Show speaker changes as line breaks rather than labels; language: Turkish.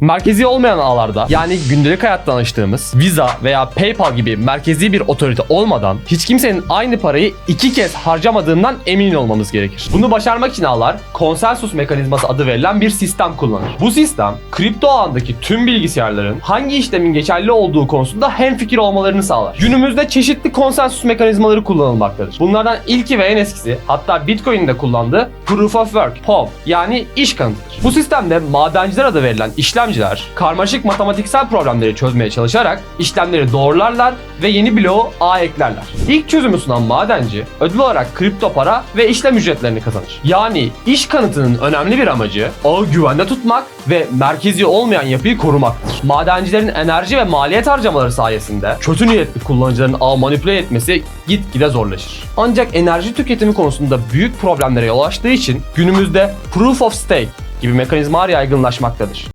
Merkezi olmayan ağlarda yani gündelik hayatta alıştığımız Visa veya PayPal gibi merkezi bir otorite olmadan hiç kimsenin aynı parayı iki kez harcamadığından emin olmamız gerekir. Bunu başarmak için ağlar konsensus mekanizması adı verilen bir sistem kullanır. Bu sistem kripto ağındaki tüm bilgisayarların hangi işlemin geçerli olduğu konusunda hemfikir olmalarını sağlar. Günümüzde çeşitli konsensus mekanizmaları kullanılmaktadır. Bunlardan ilki ve en eskisi hatta Bitcoin'in de kullandığı Proof of Work, POW yani iş kanıtıdır. Bu sistemde madenciler adı verilen işlemciler karmaşık matematiksel problemleri çözmeye çalışarak işlemleri doğrularlar ve yeni bloğu A eklerler. İlk çözümü sunan madenci ödül olarak kripto para ve işlem ücretlerini kazanır. Yani iş kanıtının önemli bir amacı ağı güvende tutmak ve merkezi olmayan yapıyı korumaktır. Madencilerin enerji ve maliyet harcamaları sayesinde kötü niyetli kullanıcıların ağı manipüle etmesi gitgide zorlaşır. Ancak enerji tüketimi konusunda büyük problemlere yol açtığı için günümüzde Proof of Stake gibi mekanizmalar yaygınlaşmaktadır.